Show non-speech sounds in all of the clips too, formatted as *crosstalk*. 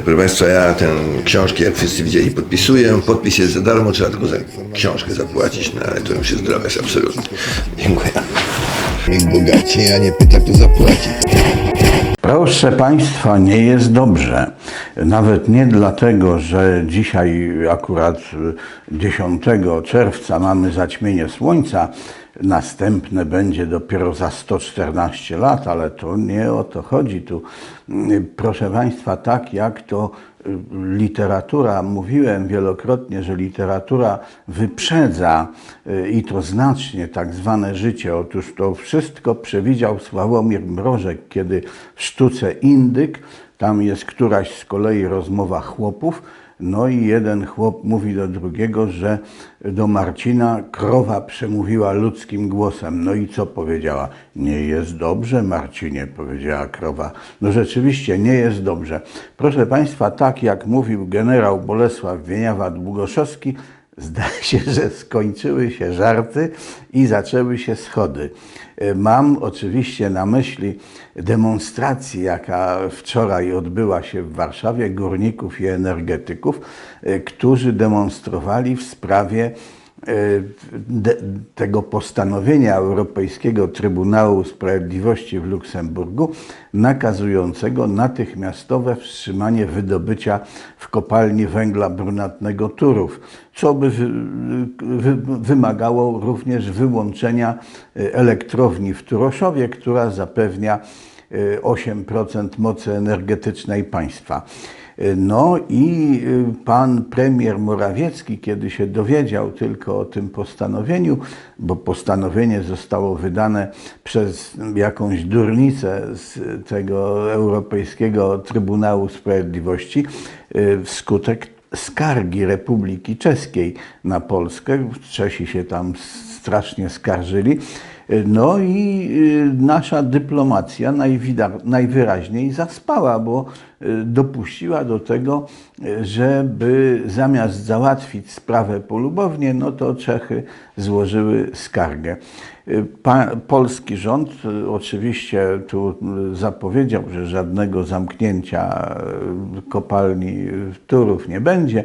Proszę Państwa, ja tę książkę, jak wszyscy widzieli, podpisuję. Podpis jest za darmo, trzeba tylko za książkę zapłacić, no ale to już jest droga, jest absolutnie. Dziękuję. Nikt bogaci, a nie pyta, kto zapłaci. Proszę Państwa, nie jest dobrze. Nawet nie dlatego, że dzisiaj akurat 10 czerwca mamy zaćmienie słońca, następne będzie dopiero za 114 lat, ale to nie o to chodzi. Tu, proszę Państwa, tak jak to y, literatura, mówiłem wielokrotnie, że literatura wyprzedza y, i to znacznie tak zwane życie. Otóż to wszystko przewidział Sławomir Mrożek, kiedy w sztuce Indyk, tam jest któraś z kolei rozmowa chłopów, no i jeden chłop mówi do drugiego, że do Marcina krowa przemówiła ludzkim głosem. No i co powiedziała? Nie jest dobrze, Marcinie, powiedziała krowa. No rzeczywiście nie jest dobrze. Proszę Państwa, tak jak mówił generał Bolesław Wieniawa-Długoszowski, Zdaje *laughs* się, że skończyły się żarty i zaczęły się schody. E, Mam oczywiście na myśli demonstrację, jaka wczoraj odbyła się w Warszawie, górników i energetyków, e, którzy demonstrowali w sprawie tego postanowienia Europejskiego Trybunału Sprawiedliwości w Luksemburgu nakazującego natychmiastowe wstrzymanie wydobycia w kopalni węgla brunatnego Turów, co by wy, wy, wymagało również wyłączenia e, elektrowni w Turoszowie, która zapewnia e, 8% mocy energetycznej państwa. No i y, pan premier Morawiecki, kiedy się dowiedział tylko o tym postanowieniu, bo postanowienie zostało wydane przez jakąś durnicę z tego Europejskiego Trybunału Sprawiedliwości, y, wskutek skargi Republiki Czeskiej na Polskę. Czesi się tam strasznie skarżyli. No i y, nasza dyplomacja najwyraźniej zaspała, bo y, dopuściła do tego, żeby zamiast załatwić sprawę polubownie, no to Czechy złożyły skargę. Y, polski rząd oczywiście tu zapowiedział, że żadnego zamknięcia kopalni Turów nie będzie.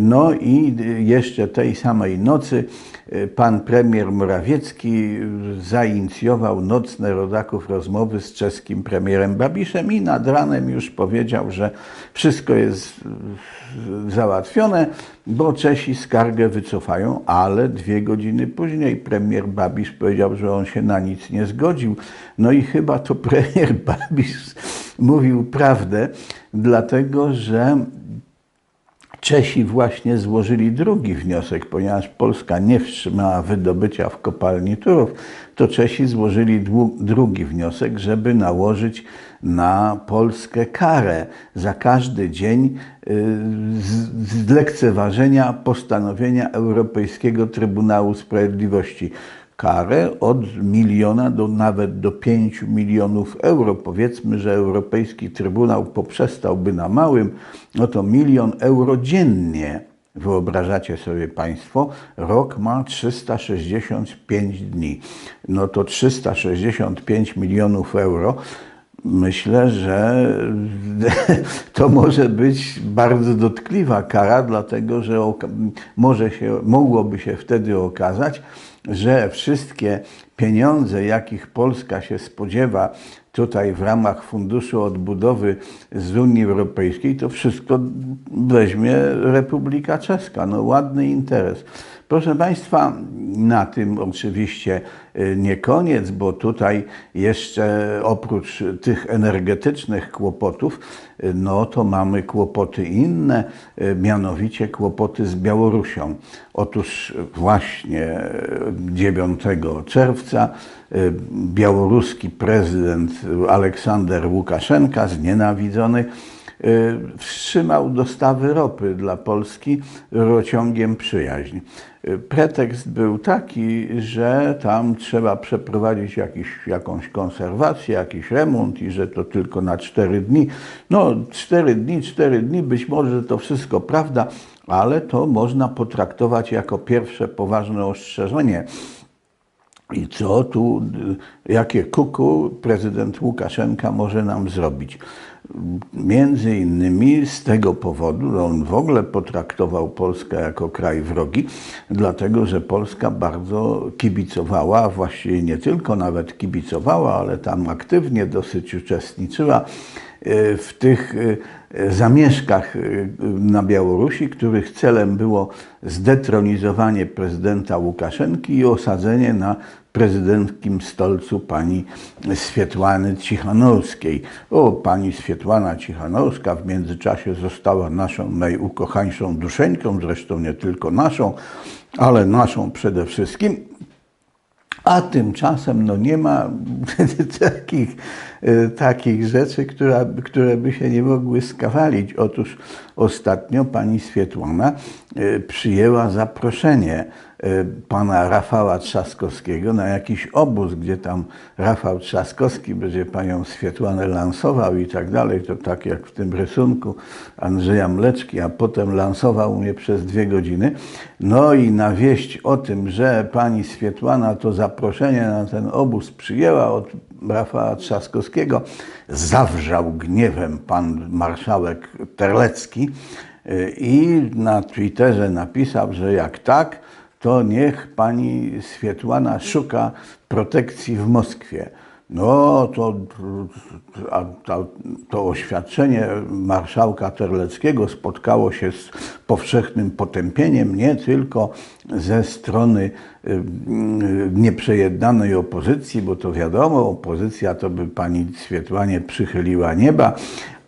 No i jeszcze tej samej nocy y, pan premier Morawiecki zainicjował nocne rodaków rozmowy z czeskim premierem Babiszem i nad ranem już powiedział, że wszystko jest załatwione, bo Czesi skargę wycofają, ale dwie godziny później premier Babisz powiedział, że on się na nic nie zgodził. No i chyba to *laughs* premier Babisz mówił prawdę, dlatego że Czesi właśnie złożyli drugi wniosek, ponieważ Polska nie wstrzymała wydobycia w kopalni Turów, to Czesi złożyli drugi wniosek, żeby nałożyć na Polskę karę za każdy dzień y, z- z lekceważenia postanowienia Europejskiego Trybunału Sprawiedliwości karę od miliona do nawet do 5 milionów euro. Powiedzmy, że Europejski Trybunał poprzestałby na małym, no to milion euro dziennie. Wyobrażacie sobie Państwo, rok ma 365 dni. No to 365 milionów euro. Myślę, że *laughs* to może być bardzo dotkliwa kara, dlatego że może się, mogłoby się wtedy okazać, że wszystkie pieniądze, jakich Polska się spodziewa tutaj w ramach Funduszu Odbudowy z Unii Europejskiej, to wszystko weźmie Republika Czeska. No ładny interes. Proszę Państwa, na tym oczywiście y, nie koniec, bo tutaj jeszcze oprócz tych energetycznych kłopotów, y, no to mamy kłopoty inne, y, mianowicie kłopoty z Białorusią. Otóż właśnie y, 9 czerwca y, białoruski prezydent Aleksander Łukaszenka, znienawidzony, wstrzymał dostawy ropy dla Polski rociągiem przyjaźń. Y, Pretekst był taki, że tam trzeba przeprowadzić jakiś, jakąś konserwację, jakiś remont i że to tylko na cztery dni. No, cztery dni, cztery dni, być może to wszystko prawda, ale to można potraktować jako pierwsze poważne ostrzeżenie. I co tu, y, jakie kuku prezydent Łukaszenka może nam zrobić? Między innymi z tego powodu że on w ogóle potraktował Polskę jako kraj wrogi, dlatego że Polska bardzo kibicowała, właściwie nie tylko nawet kibicowała, ale tam aktywnie dosyć uczestniczyła e, w tych e, zamieszkach e, na Białorusi, których celem było zdetronizowanie prezydenta Łukaszenki i osadzenie na prezydenckim stolcu pani Swietłany Cichanowskiej. O, pani Swietłana Cichanowska w międzyczasie została naszą najukochańszą duszeńką, zresztą nie tylko naszą, ale naszą przede wszystkim. A tymczasem no nie ma *laughs* takich, takich rzeczy, która, które by się nie mogły skawalić. Otóż ostatnio pani Swietłana e, przyjęła zaproszenie e, pana Rafała Trzaskowskiego na jakiś obóz, gdzie tam Rafał Trzaskowski będzie panią Swietłanę lansował i tak dalej. To tak jak w tym rysunku Andrzeja Mleczki, a potem lansował mnie przez dwie godziny. No i na wieść o tym, że pani Swietłana to zaproszenie na ten obóz przyjęła od Rafała Trzaskowskiego, zawrzał gniewem pan marszałek Terlecki y, i na Twitterze napisał, że jak tak, to niech pani Swietłana szuka protekcji w Moskwie. No to, to, to oświadczenie marszałka Terleckiego spotkało się z powszechnym potępieniem nie tylko ze strony y, nieprzejednanej opozycji, bo to wiadomo, opozycja to by pani Swietłanie przychyliła nieba,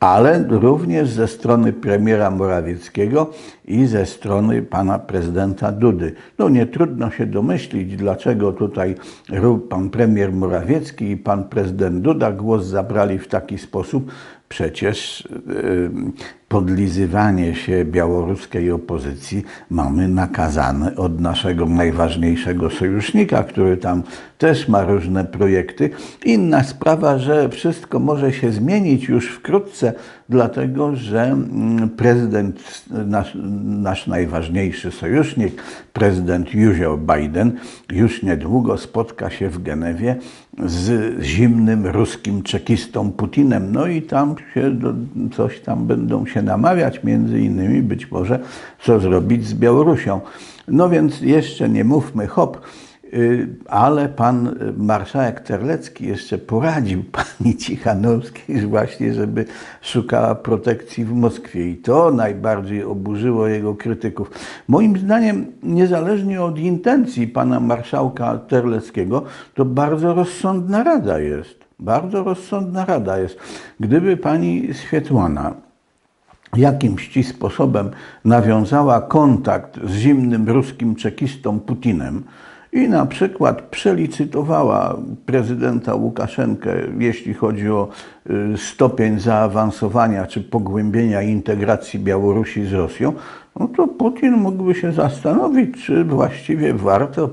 ale również ze strony premiera Morawieckiego i ze strony pana prezydenta Dudy. No nie trudno się domyślić, dlaczego tutaj pan premier Morawiecki i pan prezydent Duda głos zabrali w taki sposób. Przecież yy, podlizywanie się białoruskiej opozycji mamy nakazane od naszego najważniejszego sojusznika, który tam też ma różne projekty. Inna sprawa, że wszystko może się zmienić już wkrótce, dlatego że mm, prezydent, nasz, nasz najważniejszy sojusznik, prezydent Józio Biden, już niedługo spotka się w Genewie z zimnym ruskim czekistą Putinem. No i tam się do, coś tam będą się namawiać, między innymi być może co zrobić z Białorusią. No więc jeszcze nie mówmy hop, ale pan marszałek Terlecki jeszcze poradził *laughs* pani Cichanowskiej właśnie, żeby szukała protekcji w Moskwie i to najbardziej oburzyło jego krytyków. Moim zdaniem, niezależnie od intencji pana marszałka Terleckiego, to bardzo rozsądna rada jest. Bardzo rozsądna rada jest. Gdyby pani Swietłana jakimś ci sposobem nawiązała kontakt z zimnym ruskim czekistą Putinem i na przykład przelicytowała prezydenta Łukaszenkę, jeśli chodzi o y, stopień zaawansowania czy pogłębienia integracji Białorusi z Rosją, no to Putin mógłby się zastanowić, czy właściwie warto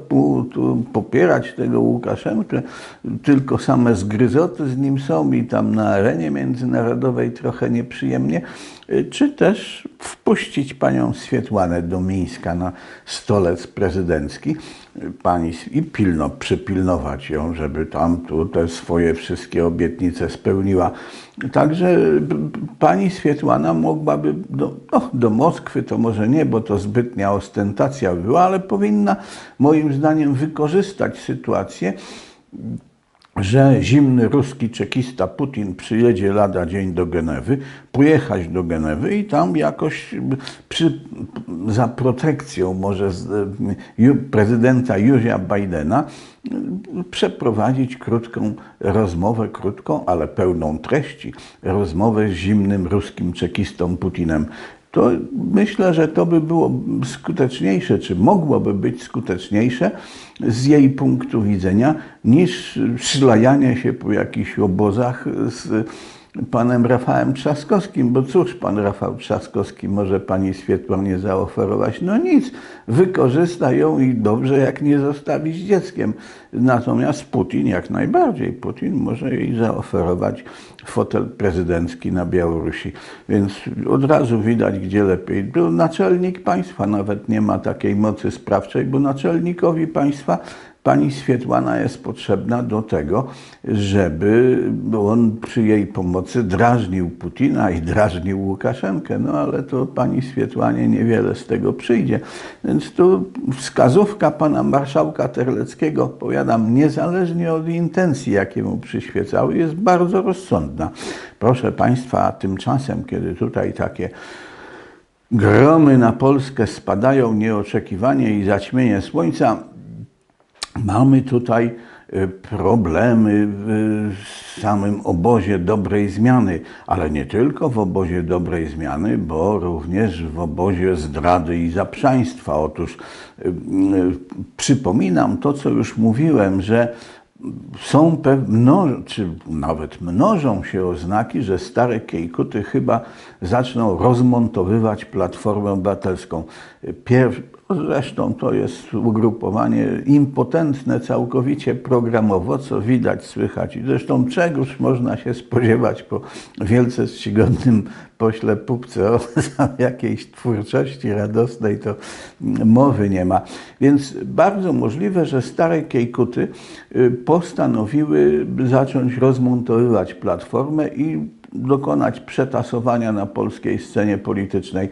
popierać tego Łukaszenkę. Tylko same zgryzoty z nim są i tam na arenie międzynarodowej trochę nieprzyjemnie, y, czy też wpuścić panią Swietłanę do Mińska na stolec prezydencki pani i pilno, przypilnować ją, żeby tam tu te swoje wszystkie obietnice spełniła. Także pani Swietłana mogłaby do, no, do Moskwy, to może nie, bo to zbytnia ostentacja była, ale powinna moim zdaniem wykorzystać sytuację, że zimny ruski czekista Putin przyjedzie lada dzień do Genewy, pojechać do Genewy i tam jakoś przy, za protekcją może z, ju, prezydenta Józia Bidena przeprowadzić krótką rozmowę, krótką, ale pełną treści, rozmowę z zimnym ruskim czekistą Putinem. To myślę, że to by było skuteczniejsze, czy mogłoby być skuteczniejsze z jej punktu widzenia, niż szlajanie się po jakichś obozach z panem Rafałem Trzaskowskim, bo cóż pan Rafał Trzaskowski może pani Swietłanie zaoferować? No nic, wykorzysta ją i dobrze, jak nie zostawi z dzieckiem. Natomiast Putin, jak najbardziej, Putin może jej zaoferować fotel prezydencki na Białorusi. Więc od razu widać, gdzie lepiej. To naczelnik państwa nawet nie ma takiej mocy sprawczej, bo naczelnikowi państwa pani Swietłana jest potrzebna do tego, żeby on przy jej pomocy drażnił Putina i drażnił Łukaszenkę. No ale to pani Swietłanie niewiele z tego przyjdzie. Więc tu wskazówka pana marszałka Terleckiego, powiadam, niezależnie od intencji, jakie mu przyświecały, jest bardzo rozsądna. Proszę państwa, tymczasem, kiedy tutaj takie gromy na Polskę spadają nieoczekiwanie i zaćmienie słońca, mamy tutaj y, problemy w samym obozie dobrej zmiany, ale nie tylko w obozie dobrej zmiany, bo również w obozie zdrady i zaprzaństwa. Otóż y, y, przypominam to, co już mówiłem, że są pewno, czy nawet mnożą się oznaki, że stare Kiejkuty chyba zaczną rozmontowywać Platformę Obywatelską. Pierw, zresztą to jest ugrupowanie impotentne całkowicie programowo, co widać, słychać i zresztą czegoż można się spodziewać po wielce czcigodnym pośle Pupce o *laughs* jakiejś twórczości radosnej, to mowy nie ma. Więc bardzo możliwe, że stare Kiejkuty y, postanowiły zacząć rozmontowywać Platformę i dokonać przetasowania na polskiej scenie politycznej.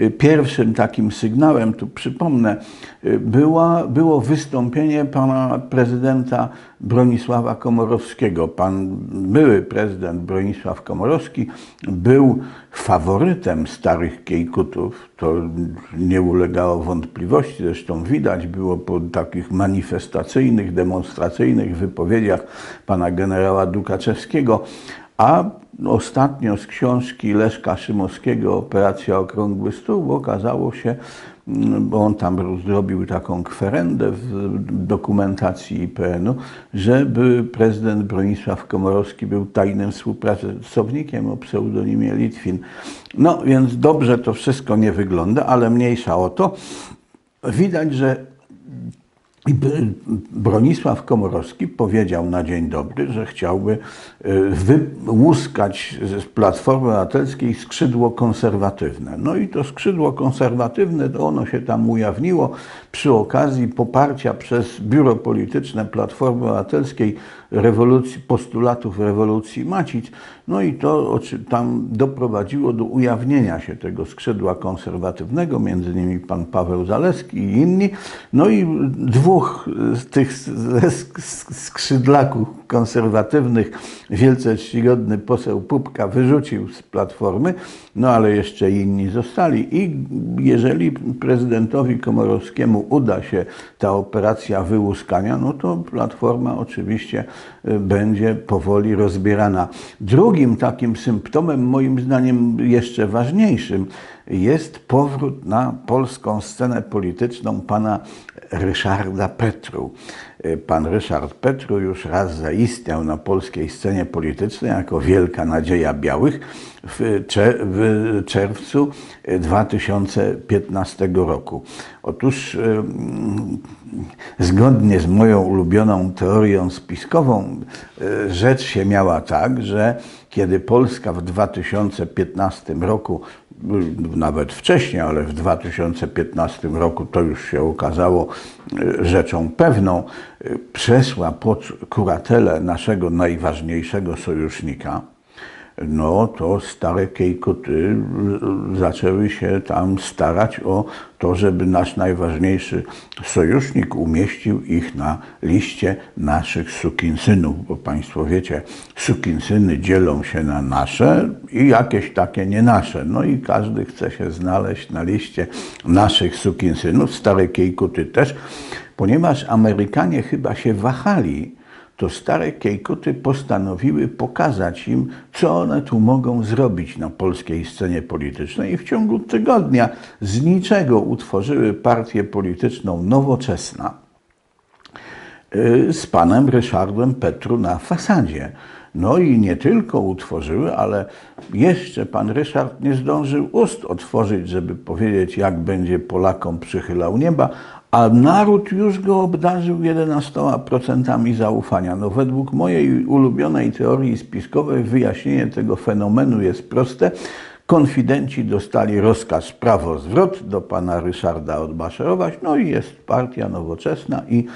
Y, Pierwszym takim sygnałem, tu przypomnę, y, była, było wystąpienie pana prezydenta Bronisława Komorowskiego. Pan były prezydent Bronisław Komorowski był faworytem starych Kiejkutów. To nie ulegało wątpliwości, zresztą widać było po takich manifestacyjnych, demonstracyjnych wypowiedziach pana generała Dukaczewskiego, a ostatnio z książki Leszka Szymowskiego Operacja Okrągły Stół okazało się, mm, bo on tam zrobił taką kwerendę w dokumentacji IPN-u, że prezydent Bronisław Komorowski był tajnym współpracownikiem o pseudonimie Litwin. No więc dobrze to wszystko nie wygląda, ale mniejsza o to. Widać, że i Bronisław Komorowski powiedział na dzień dobry, że chciałby y, wyłuskać z Platformy Obywatelskiej skrzydło konserwatywne. No i to skrzydło konserwatywne, to ono się tam ujawniło przy okazji poparcia przez biuro polityczne Platformy Obywatelskiej rewolucji, postulatów rewolucji Macic. No i to tam doprowadziło do ujawnienia się tego skrzydła konserwatywnego, między innymi pan Paweł Zaleski i inni. No i dwóch z tych sk- sk- skrzydlaków konserwatywnych, wielce czcigodny poseł Pupka wyrzucił z Platformy, no ale jeszcze inni zostali. I jeżeli prezydentowi Komorowskiemu uda się ta operacja wyłuskania, no to Platforma oczywiście y, będzie powoli rozbierana. Drugim takim symptomem, moim zdaniem jeszcze ważniejszym, jest powrót na polską scenę polityczną pana Ryszarda Petru. Y, Pan Ryszard Petru już raz zaistniał na polskiej scenie politycznej jako wielka nadzieja białych w, cze- w czerwcu 2015 roku. Otóż y, mm, zgodnie z moją ulubioną teorią spiskową rzecz się miała tak, że kiedy Polska w 2015 roku nawet wcześniej, ale w 2015 roku to już się okazało y, rzeczą pewną, y, przeszła pod kuratelę naszego najważniejszego sojusznika, no to stare Kiejkuty y, zaczęły się tam starać o to, żeby nasz najważniejszy sojusznik umieścił ich na liście naszych sukinsynów, bo Państwo wiecie, sukinsyny dzielą się na nasze i jakieś takie nie nasze. No i każdy chce się znaleźć na liście naszych sukinsynów, stare Kiejkuty też, ponieważ Amerykanie chyba się wahali, to stare Kiejkuty postanowiły pokazać im, co one tu mogą zrobić na polskiej scenie politycznej i w ciągu tygodnia z niczego utworzyły partię polityczną Nowoczesna y, z panem Ryszardem Petru na fasadzie. No i nie tylko utworzyły, ale jeszcze pan Ryszard nie zdążył ust otworzyć, żeby powiedzieć, jak będzie Polakom przychylał nieba, a naród już go obdarzył 11% zaufania. No według mojej ulubionej teorii spiskowej wyjaśnienie tego fenomenu jest proste. konfidenci dostali rozkaz prawo zwrot do pana Ryszarda odmaszerować, no i jest partia nowoczesna i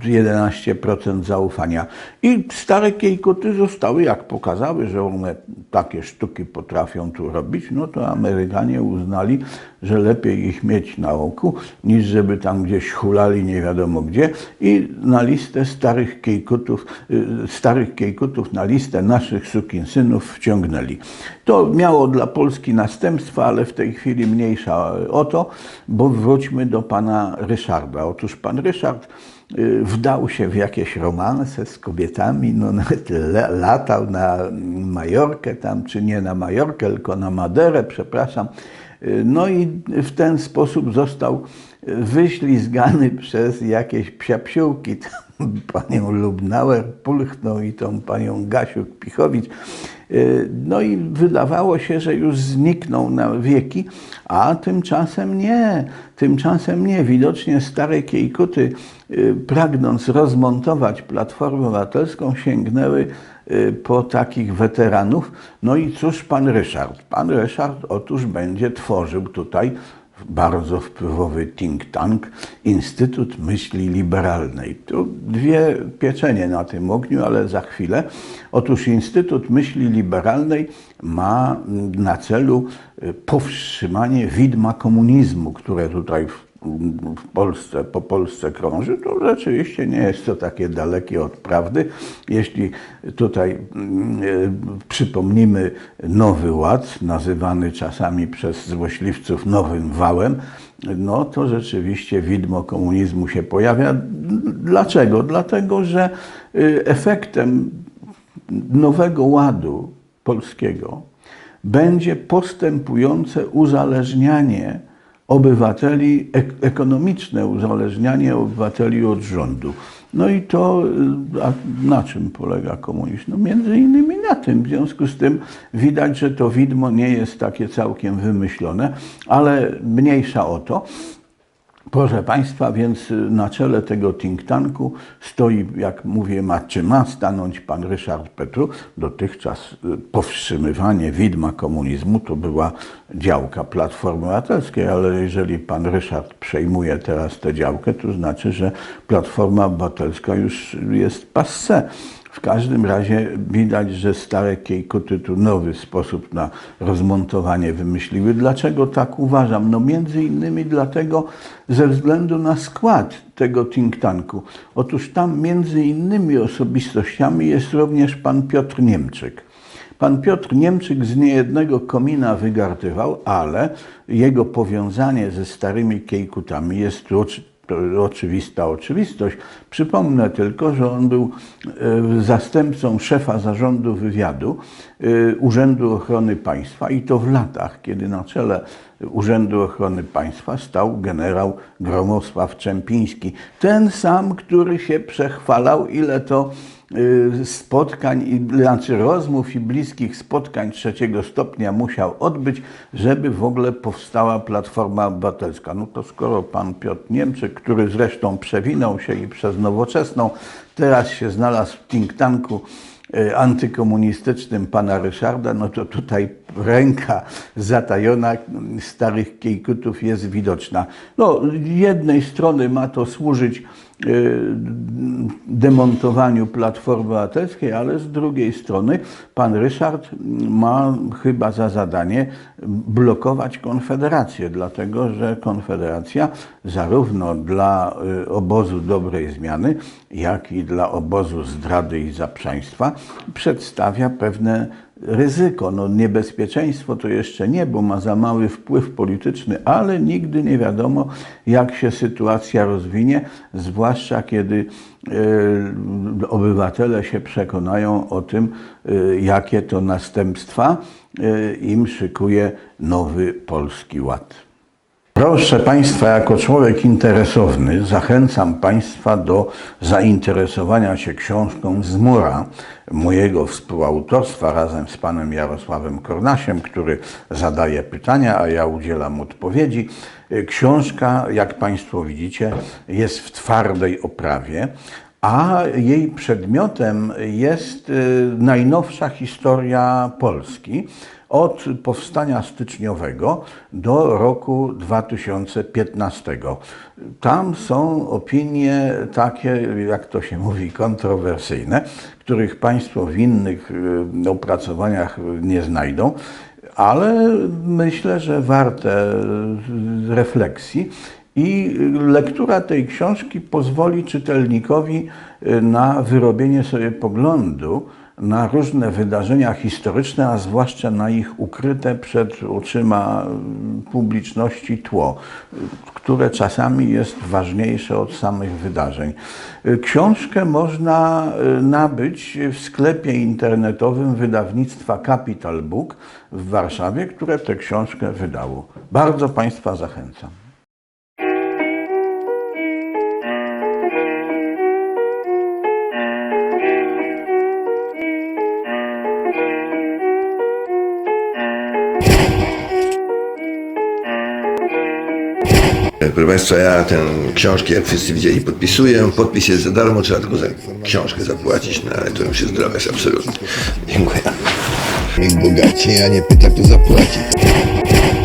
11% zaufania. I stare kiejkuty zostały, jak pokazały, że one takie sztuki potrafią tu robić, no to Amerykanie uznali, że lepiej ich mieć na oku, niż żeby tam gdzieś hulali nie wiadomo gdzie i na listę starych kiejkutów, y, starych kiejkutów na listę naszych sukinsynów wciągnęli. To miało dla Polski następstwa, ale w tej chwili mniejsza o to, bo wróćmy do pana Ryszarda. Otóż pan Ryszard y, wdał się w jakieś romanse z kobietami, no *laughs* nawet latał na Majorkę tam, czy nie na Majorkę, tylko na Maderę, przepraszam. Y, No i w ten sposób został wyślizgany *laughs* przez jakieś psiapsiółki, *laughs* panią Lubnauer pulchnął i tą panią Gasiuk-Pichowicz. Y, No i wydawało się, że już znikną na wieki, a tymczasem nie, tymczasem nie. Widocznie stare kiejkuty, y, pragnąc rozmontować Platformę Obywatelską, sięgnęły y, po takich weteranów. No i cóż pan Ryszard? Pan Ryszard otóż będzie tworzył tutaj bardzo wpływowy think tank, Instytut Myśli Liberalnej. Tu dwie pieczenie na tym ogniu, ale za chwilę. Otóż Instytut Myśli Liberalnej ma na celu powstrzymanie widma komunizmu, które tutaj w w Polsce, po Polsce krąży, to rzeczywiście nie jest to takie dalekie od prawdy. Jeśli tutaj mm, e, przypomnimy Nowy Ład, nazywany czasami przez złośliwców Nowym Wałem, no to rzeczywiście widmo komunizmu się pojawia. Dlaczego? Dlatego, że y, efektem Nowego Ładu polskiego będzie postępujące uzależnianie obywateli, ek- ekonomiczne uzależnianie obywateli od rządu. No i to y, na czym polega komunizm? No między innymi na tym. W związku z tym widać, że to widmo nie jest takie całkiem wymyślone, ale mniejsza o to. Proszę Państwa, więc na czele tego think tanku stoi, jak mówię, ma, czy ma stanąć pan Ryszard Petru. Dotychczas y, powstrzymywanie widma komunizmu to była działka Platformy Obywatelskiej, ale jeżeli pan Ryszard przejmuje teraz tę działkę, to znaczy, że Platforma Obywatelska już jest passe. W każdym razie widać, że stare kiejkuty tu nowy sposób na rozmontowanie wymyśliły. Dlaczego tak uważam? No między innymi dlatego, ze względu na skład tego think tanku. Otóż tam między innymi osobistościami jest również pan Piotr Niemczyk. Pan Piotr Niemczyk z niejednego komina wygardywał, ale jego powiązanie ze starymi kiejkutami jest to oczywista oczywistość. Przypomnę tylko, że on był e, zastępcą szefa zarządu wywiadu e, Urzędu Ochrony Państwa i to w latach, kiedy na czele Urzędu Ochrony Państwa stał generał Gromosław Czempiński. Ten sam, który się przechwalał, ile to spotkań, i, znaczy rozmów i bliskich spotkań trzeciego stopnia musiał odbyć, żeby w ogóle powstała Platforma Obywatelska. No to skoro pan Piotr Niemczyk, który zresztą przewinął się i przez nowoczesną, teraz się znalazł w think tanku y, antykomunistycznym pana Ryszarda, no to tutaj ręka zatajona starych kiejkutów jest widoczna. No, jednej strony ma to służyć y, demontowaniu Platformy Obywatelskiej, ale z drugiej strony pan Ryszard ma chyba za zadanie blokować Konfederację, dlatego że Konfederacja zarówno dla y, obozu dobrej zmiany, jak i dla obozu zdrady i zaprzaństwa przedstawia pewne ryzyko. No, niebezpieczeństwo to jeszcze nie, bo ma za mały wpływ polityczny, ale nigdy nie wiadomo, jak się sytuacja rozwinie, zwłaszcza kiedy e, obywatele się przekonają o tym, e, jakie to następstwa e, im szykuje nowy polski ład. Proszę Państwa, jako człowiek interesowny, zachęcam Państwa do zainteresowania się książką z Mura, mojego współautorstwa razem z panem Jarosławem Kornasiem, który zadaje pytania, a ja udzielam odpowiedzi. Książka, jak Państwo widzicie, jest w twardej oprawie, a jej przedmiotem jest y, najnowsza historia Polski od powstania styczniowego do roku 2015. Tam są opinie takie, jak to się mówi, kontrowersyjne, których Państwo w innych y, opracowaniach nie znajdą ale myślę, że warte y, refleksji. I lektura tej książki pozwoli czytelnikowi y, na wyrobienie sobie poglądu na różne wydarzenia historyczne, a zwłaszcza na ich ukryte przed oczyma y, publiczności tło, y, które czasami jest ważniejsze od samych wydarzeń. Książkę można nabyć w sklepie internetowym wydawnictwa Capital Book w Warszawie, które tę książkę wydało. Bardzo Państwa zachęcam. Proszę Państwa, ja tę książkę, jak wszyscy widzieli, podpisuję. Podpis jest za darmo, trzeba tylko za książkę zapłacić, no ale to już jest droga, absolutnie. Dziękuję. Bogaci, a nie pyta, kto zapłaci.